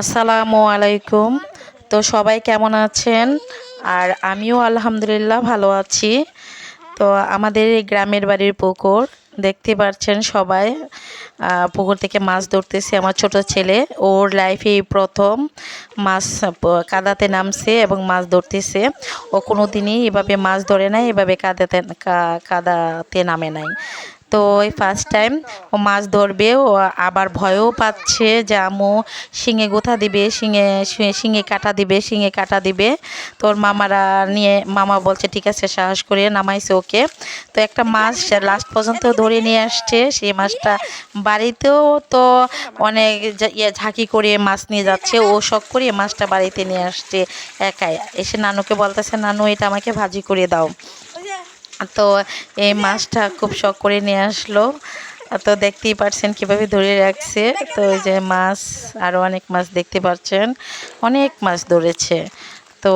আসসালামু আলাইকুম। তো সবাই কেমন আছেন? আর আমিও আলহামদুলিল্লাহ ভালো আছি। তো আমাদের এই গ্রামের বাড়ির পুকুর, দেখতে পাচ্ছেন সবাই পুকুর থেকে মাছ ধরতেছে আমার ছোট ছেলে। ওর লাইফে প্রথম মাছ কাদাতে নামছে এবং মাছ ধরতেছে। ও কোনো দিনই এভাবে মাছ ধরে নাই, এভাবে কাদাতে কাদাতে নামে নাই। তো এই ফার্স্ট টাইম ও মাছ ধরবে, ও আবার ভয়ও পাচ্ছে যে আমু শিঙে গোথা দিবে, শিঙে শিঙে কাটা দিবে, শিঙে কাটা দিবে। তোর মামারা নিয়ে, মামা বলছে, ঠিক আছে, সাহস করে নামাইছে ওকে। তো একটা মাছ লাস্ট পর্যন্ত ধরে নিয়ে আসছে, সেই মাছটা বাড়িতেও তো অনেক ইয়ে ঝাঁকি করে মাছ নিয়ে যাচ্ছে, ও শখ করে মাছটা বাড়িতে নিয়ে আসছে একাই। এসে নানুকে বলতেছে, নানু, এটা আমাকে ভাজি করে দাও। তো এই মাছটা খুব শখ করে নিয়ে আসলো। তো দেখতেই পাচ্ছেন কীভাবে ধরে রাখছে। তো যে মাছ আরও অনেক মাছ দেখতে পাচ্ছেন অনেক মাছ ধরেছে। তো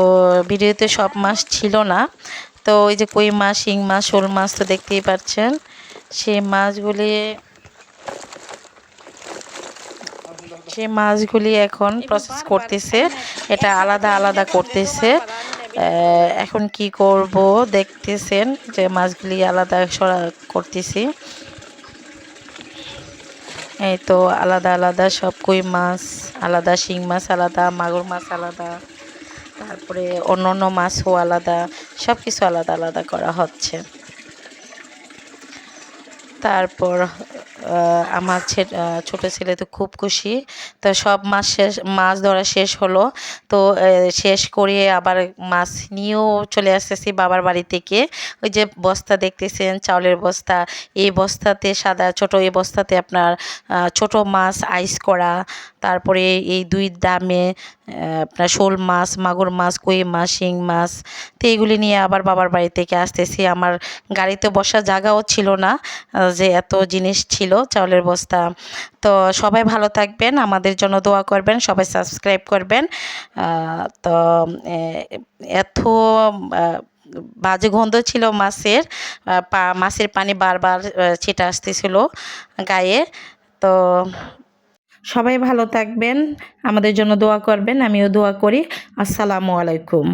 ভিডিওতে সব মাছ ছিল না। তো ওই যে কই মাছ, শিং মাছ, শোল মাছ তো দেখতেই পাচ্ছেন সেই মাছগুলি সেই মাছগুলি এখন প্রসেস করতেছে। এটা আলাদা আলাদা করতেছে। এখন কি করব? দেখতেছেন যে মাছগুলি আলাদা সরা করতেছি। এই তো আলাদা আলাদা সব কই মাছ, আলাদা শিং মাছ আলাদা, মাগুর মাছ আলাদা, তারপরে অন্য অন্য মাছও আলাদা সব কিছু আলাদা আলাদা করা হচ্ছে। তারপর আমার ছোট ছেলে তো খুব খুশি। তো সব মাছ শেষ, মাছ ধরা শেষ হলো। তো শেষ করে আবার মাছ নিয়েও চলে আসতেছি বাবার বাড়ি থেকে। ওই যে বস্তা দেখতেছেন, চাউলের বস্তা। এই বস্তাতে সাদা, ছোট এই বস্তাতে আপনার ছোট মাছ আইস করা। তারপরে এই দুই দামে আপনার শোল মাছ, মাগুর মাছ, কই মাছ, শিং মাছ, তো এইগুলি নিয়ে আবার বাবার বাড়ি থেকে আসতেছি। আমার গাড়িতে বসার জায়গাও ছিল না যে এত জিনিস ছিল, চাউলের বস্তা। তো সবাই ভালো থাকবেন, আমাদের জন্য দোয়া করবেন, সবাই সাবস্ক্রাইব করবেন। তো এত বাজে গন্ধ ছিল মাছের মাছের পানি বারবার ছিটা আসতেছিল গায়ে। তো সবাই ভালো থাকবেন আমাদের জন্য দোয়া করবেন আমিও দোয়া করি। আসসালামু আলাইকুম।